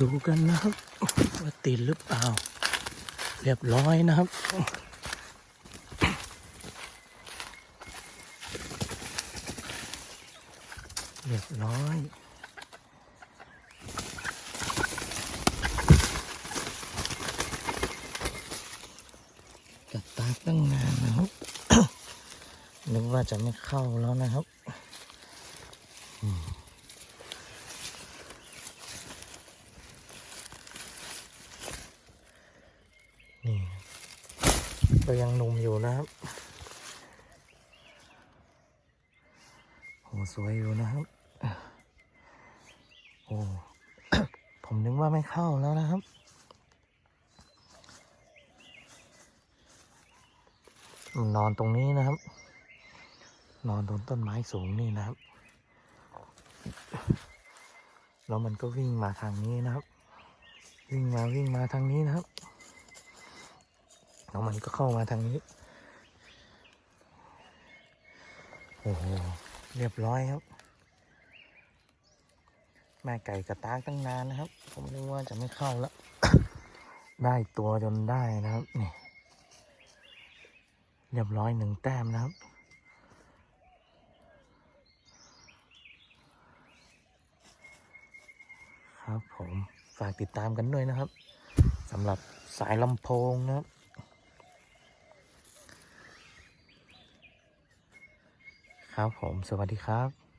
ดูกันนะครับว่าติดหรือเปล่า เรียบร้อยนะครับเรียบร้อยกัดตาตั้งนานนะครับนึกว่าจะไม่เข้าแล้วนะครับ ก็ยังหนุ่มอยู่นะครับโหสวยอยู่นะครับ โอ้ ผมนึกว่าไม่เข้าแล้วนะครับนอนตรงนี้นะครับ นอนตรงต้นไม้สูงนี่นะครับ แล้วมันก็วิ่งมาทางนี้นะครับ วิ่งมาวิ่งมาทางนี้นะครับ แล้วมันก็เข้ามาทางนี้ โอ้โห เรียบร้อยครับ แม่ไก่กระตากตั้งนานนะครับ ผมนึกว่าจะไม่เข้าแล้ว ได้ตัวจนได้นะครับ นี่ เรียบร้อยหนึ่งแต้มนะครับครับผมฝากติดตามกันด้วยนะครับสำหรับสายลำโพงนะครับ ครับผม สวัสดีครับ